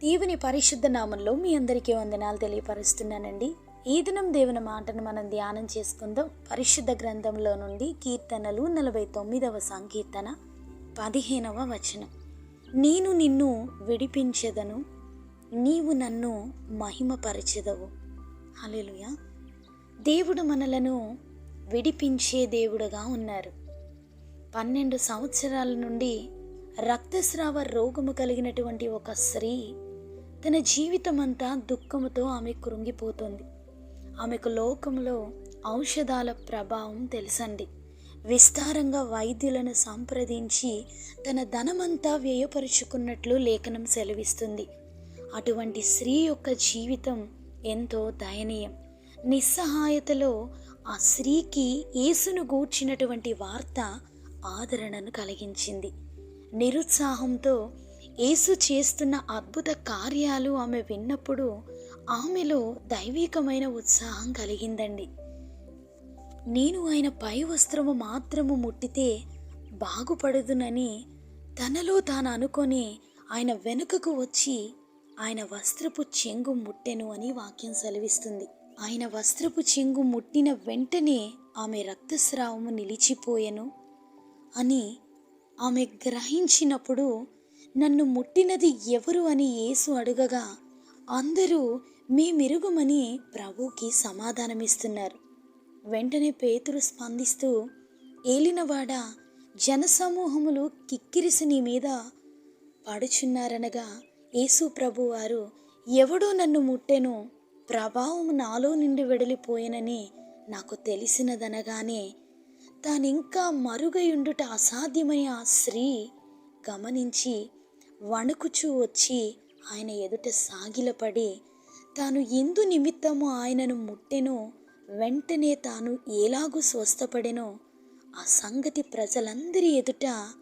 దేవుని పరిశుద్ధ నామంలో మీ అందరికీ వందనాలు తెలియపరుస్తున్నానండి. ఈ దినం దేవుని మాటను మనం ధ్యానం చేసుకుందాం. పరిశుద్ధ గ్రంథంలో నుండి కీర్తనలు నలభై తొమ్మిదవ సంకీర్తన పదిహేనవ వచనం. నేను నిన్ను విడిపించెదను నీవు నన్ను మహిమపరచెదవు. హల్లెలూయా. దేవుడు మనలను విడిపించే దేవుడుగా ఉన్నారు. పన్నెండు సంవత్సరాల నుండి రక్తస్రావ రోగము కలిగినటువంటి ఒక స్త్రీ తన జీవితం అంతా దుఃఖంతో ఆమె కృంగిపోతుంది. ఆమెకు లోకంలో ఔషధాల ప్రభావం తెలుసండి. విస్తారంగా వైద్యులను సంప్రదించి తన ధనమంతా వ్యయపరుచుకున్నట్లు లేఖనం సెలవిస్తుంది. అటువంటి స్త్రీ యొక్క జీవితం ఎంతో దయనీయం. నిస్సహాయతలో ఆ స్త్రీకి యేసును గూర్చినటువంటి వార్త ఆదరణను కలిగించింది. నిరుత్సాహంతో యేసు చేస్తున్న అద్భుత కార్యాలు ఆమె విన్నప్పుడు ఆమెలో దైవికమైన ఉత్సాహం కలిగిందండి. నేను ఆయన పై వస్త్రము మాత్రము ముట్టితే బాగుపడదునని తనలో తాను అనుకొని ఆయన వెనుకకు వచ్చి ఆయన వస్త్రపు చెంగు ముట్టెను అని వాక్యం సెలవిస్తుంది. ఆయన వస్త్రపు చెంగు ముట్టిన వెంటనే ఆమె రక్తస్రావము నిలిచిపోయెను అని ఆమె గ్రహించినప్పుడు నన్ను ముట్టినది ఎవరు అని యేసు అడుగగా అందరూ మీ మెరుగుమని ప్రభుకి సమాధానమిస్తున్నారు. వెంటనే పేతురు స్పందిస్తూ ఏలినవాడ జనసమూహములు కిక్కిరిసి నీ మీద పడుచున్నారనగా యేసు ప్రభువారు ఎవడో నన్ను ముట్టెను ప్రభావం నాలో నుండి వెడలిపోయేనని నాకు తెలిసినదనగానే తానింకా మరుగయుండుట అసాధ్యమని ఆ స్త్రీ గమనించి వణుకుచూ వచ్చి ఆయన ఎదుట సాగిలపడి తాను ఎందు నిమిత్తము ఆయనను ముట్టెనో వెంటనే తాను ఎలాగూ స్వస్థపడెనో ఆ సంగతి ప్రజలందరి ఎదుట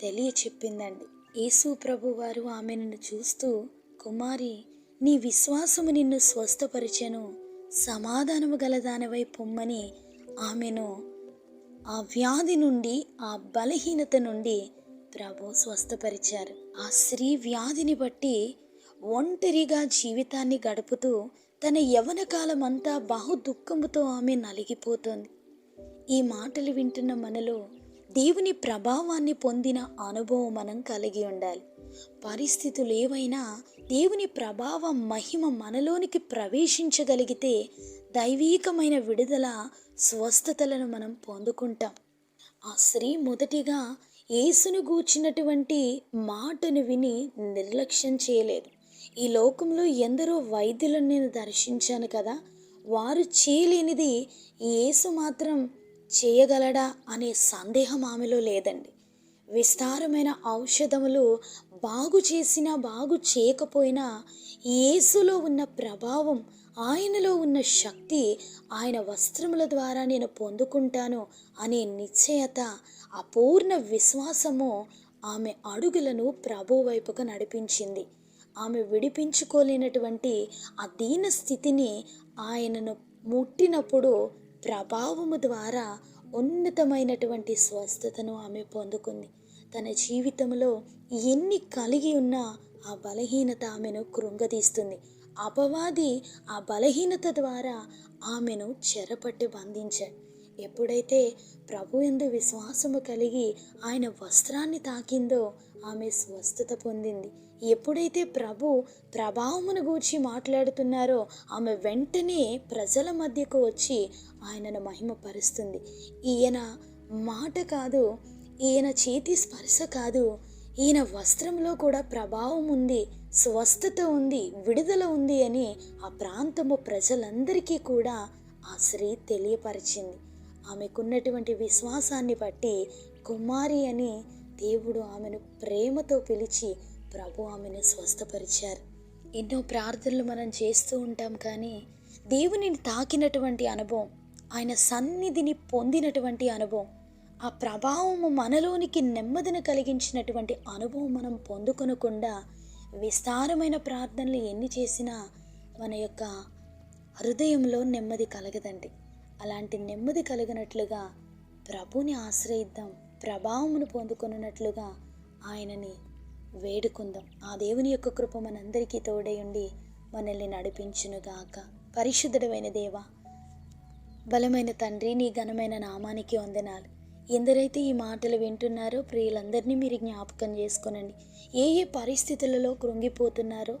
తెలియచెప్పిందండి. యేసు ప్రభు వారు ఆమెను చూస్తూ కుమారి నీ విశ్వాసము నిన్ను స్వస్థపరిచెను సమాధానము గలదానవై పొమ్మని ఆమెను ఆ వ్యాధి నుండి ఆ బలహీనత నుండి ప్రభు స్వస్థపరిచారు. ఆ స్త్రీ వ్యాధిని బట్టి ఒంటరిగా జీవితాన్ని గడుపుతూ తన యవన కాలమంతా బహు దుఃఖముతో ఆమె నలిగిపోతుంది. ఈ మాటలు వింటున్న మనలో దేవుని ప్రభావాన్ని పొందిన అనుభవం మనం కలిగి ఉండాలి. పరిస్థితులు ఏవైనా దేవుని ప్రభావ మహిమ మనలోనికి ప్రవేశించగలిగితే దైవీకమైన విడుదల స్వస్థతలను మనం పొందుకుంటాం. ఆ స్త్రీ మొదటిగా యేసును గూర్చినటువంటి మాటను విని నిర్లక్ష్యం చేయలేదు. ఈ లోకంలో ఎందరో వైద్యులను నేను దర్శించాను కదా వారు చేయలేనిది యేసు మాత్రం చేయగలడా అనే సందేహం ఆమెలో లేదండి. విస్తారమైన ఔషధములు బాగు చేసినా బాగు చేయకపోయినా యేసులో ఉన్న ప్రభావం ఆయనలో ఉన్న శక్తి ఆయన వస్త్రముల ద్వారా నేను పొందుకుంటాను అనే నిశ్చయత అపూర్ణ విశ్వాసము ఆమె అడుగులను ప్రభు వైపుకు నడిపించింది. ఆమె విడిపించుకోలేనటువంటి అధీన స్థితిని ఆయనను ముట్టినప్పుడు ప్రభావము ద్వారా ఉన్నతమైనటువంటి స్వస్థతను ఆమె పొందుకుంది. తన జీవితంలో ఎన్ని కలిగి ఉన్నా ఆ బలహీనత ఆమెను కృంగదీస్తుంది. అపవాది ఆ బలహీనత ద్వారా ఆమెను చెరపట్టి బంధించాడు. ఎప్పుడైతే ప్రభు ఎందు విశ్వాసము కలిగి ఆయన వస్త్రాన్ని తాకిందో ఆమె స్వస్థత పొందింది. ఎప్పుడైతే ప్రభు ప్రభావమును గూర్చి మాట్లాడుతున్నారో ఆమె వెంటనే ప్రజల మధ్యకు వచ్చి ఆయనను మహిమపరుస్తుంది. ఈయన మాట కాదు ఈయన చేతి స్పర్శ కాదు ఈయన వస్త్రంలో కూడా ప్రభావం ఉంది స్వస్థత ఉంది విడుదల ఉంది అని ఆ ప్రాంతము ప్రజలందరికీ కూడా ఆ స్త్రీ తెలియపరిచింది. ఆమెకున్నటువంటి విశ్వాసాన్ని బట్టి కుమారి అని దేవుడు ఆమెను ప్రేమతో పిలిచి ప్రభు ఆమెను స్వస్థపరిచారు. ఎన్నో ప్రార్థనలు మనం చేస్తూ ఉంటాం కానీ దేవునిని తాకినటువంటి అనుభవం ఆయన సన్నిధిని పొందినటువంటి అనుభవం ఆ ప్రభావము మనలోనికి నెమ్మదిని కలిగించినటువంటి అనుభవం మనం పొందుకొనకుండా విస్తారమైన ప్రార్థనలు ఎన్ని చేసినా మన యొక్క హృదయంలో నెమ్మది కలగదండి. అలాంటి నెమ్మది కలిగినట్లుగా ప్రభుని ఆశ్రయిద్దాం. ప్రభావమును పొందుకొనున్నట్లుగా ఆయనని వేడుకుందాం. ఆ దేవుని యొక్క కృప మనందరికీ తోడై ఉండి మనల్ని నడిపించునుగాక. పరిశుద్ధుడమైన దేవ బలమైన తండ్రి నీ ఘనమైన నామానికి వందనాలు. ఎందరైతే ఈ మాటలు వింటున్నారో ప్రియులందరినీ మీరు జ్ఞాపకం చేసుకునండి. ఏ ఏ పరిస్థితులలో కృంగిపోతున్నారో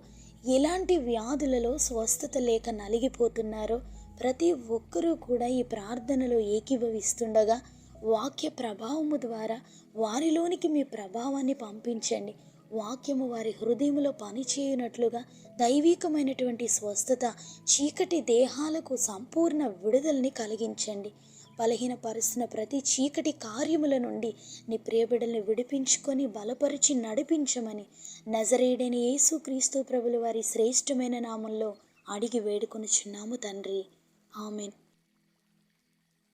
ఎలాంటి వ్యాధులలో స్వస్థత లేక నలిగిపోతున్నారో ప్రతి ఒక్కరూ కూడా ఈ ప్రార్థనలో ఏకీభవిస్తుండగా వాక్య ప్రభావము ద్వారా వారిలోనికి మీ ప్రభావాన్ని పంపించండి. వాక్యము వారి హృదయములో పనిచేయునట్లుగా దైవికమైనటువంటి స్వస్థత చీకటి దేహాలకు సంపూర్ణ విడుదలని కలిగించండి. బలహీనపరుస్తున్న ప్రతి చీకటి కార్యముల నుండి నీ ప్రియబిడల్ని విడిపించుకొని బలపరిచి నడిపించమని నజరేడని యేసుక్రీస్తు ప్రభుల వారి శ్రేష్టమైన నామంలో అడిగి వేడుకొనుచున్నాము తండ్రి. ఆమెన్.